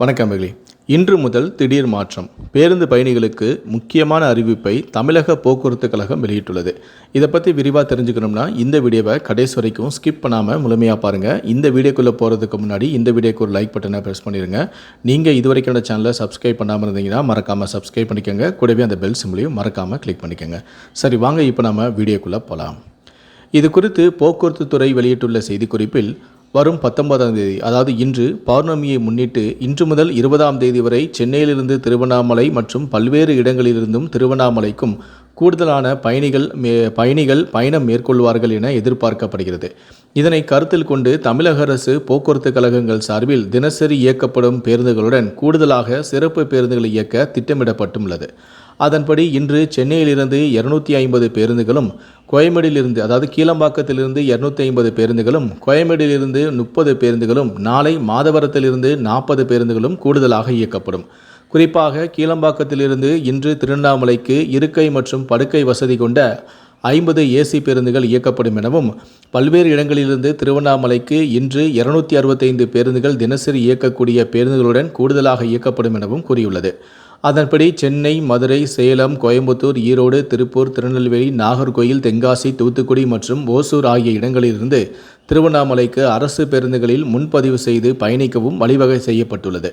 வணக்கம் மகளி. இன்று முதல் திடீர் மாற்றம். பேருந்து பயணிகளுக்கு முக்கியமான அறிவிப்பை தமிழக போக்குவரத்து கழகம் வெளியிட்டுள்ளது. இதை பற்றி விரிவாக தெரிஞ்சுக்கணும்னா இந்த வீடியோவை கடைசி வரைக்கும் ஸ்கிப் பண்ணாமல் முழுமையாக பாருங்கள் இந்த வீடியோக்குள்ளே போகிறதுக்கு முன்னாடி இந்த வீடியோக்கு ஒரு லைக் பட்டனை ப்ரெஸ் பண்ணிடுங்க நீங்கள் இது வரைக்கும் சேனலை சப்ஸ்கிரைப் பண்ணாமல் இருந்தீங்கன்னா மறக்காமல் சப்ஸ்கிரைப் பண்ணிக்கோங்க. கூடவே அந்த பெல் சிம்லையும் மறக்காமல் கிளிக் பண்ணிக்கோங்க. சரி வாங்க இப்போ நம்ம வீடியோக்குள்ளே போகலாம் இது குறித்து போக்குவரத்து துறை வெளியிட்டுள்ள செய்திக்குறிப்பில் வரும் பத்தொன்பதாம் தேதி அதாவது இன்று பௌர்ணமியை முன்னிட்டு இன்று முதல் இருபதாம் தேதி வரை சென்னையிலிருந்து திருவண்ணாமலை மற்றும் பல்வேறு இடங்களிலிருந்தும் திருவண்ணாமலைக்கும் கூடுதலான பயணிகள் மே பயணிகள் பயணம் மேற்கொள்வார்கள் என எதிர்பார்க்கப்படுகிறது. இதனை கருத்தில் கொண்டு தமிழக அரசு போக்குவரத்து கழகங்கள் சார்பில் தினசரி இயக்கப்படும் பேருந்துகளுடன் கூடுதலாக சிறப்பு பேருந்துகளை இயக்க திட்டமிடப்பட்டுள்ளது. அதன்படி இன்று சென்னையிலிருந்து இருநூத்தி ஐம்பது பேருந்துகளும் கோயம்பேடிலிருந்து அதாவது கீழம்பாக்கத்திலிருந்து இருநூத்தி ஐம்பது பேருந்துகளும் கோயம்பேடிலிருந்து முப்பது பேருந்துகளும் நாளை மாதவரத்திலிருந்து நாற்பது பேருந்துகளும் கூடுதலாக இயக்கப்படும். குறிப்பாக கீழம்பாக்கத்திலிருந்து இன்று திருவண்ணாமலைக்கு இருக்கை மற்றும் படுக்கை வசதி கொண்ட ஐம்பது ஏசி பேருந்துகள் இயக்கப்படும் எனவும் பல்வேறு இடங்களிலிருந்து திருவண்ணாமலைக்கு இன்று இருநூத்தி அறுபத்தைந்து பேருந்துகள் தினசரி இயக்கக்கூடிய பேருந்துகளுடன் கூடுதலாக இயக்கப்படும் எனவும் கூறியுள்ளது. அதன்படி சென்னை மதுரை சேலம் கோயம்புத்தூர் ஈரோடு திருப்பூர் திருநெல்வேலி நாகர்கோயில் தென்காசி தூத்துக்குடி மற்றும் ஓசூர் ஆகிய இடங்களிலிருந்து திருவண்ணாமலைக்கு அரசு பேருந்துகளில் முன்பதிவு செய்து பயணிக்கவும் வழிவகை செய்யப்பட்டுள்ளது.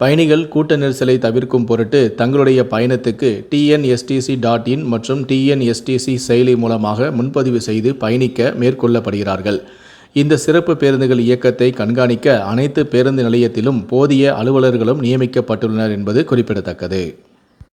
பயணிகள் கூட்ட நெரிசலை தவிர்க்கும் பொருட்டு தங்களுடைய பயணத்துக்கு டிஎன்எஸ்டிசி டாட் இன் மற்றும் டிஎன்எஸ்டிசி செயலி மூலமாக முன்பதிவு செய்து பயணிக்க மேற்கொள்ளப்படுகிறார்கள். இந்த சிறப்பு பேருந்துகள் இயக்கத்தை கண்காணிக்க அனைத்து பேருந்து நிலையத்திலும் போதிய அலுவலர்களும் நியமிக்கப்பட்டுள்ளனர் என்பது குறிப்பிடத்தக்கது.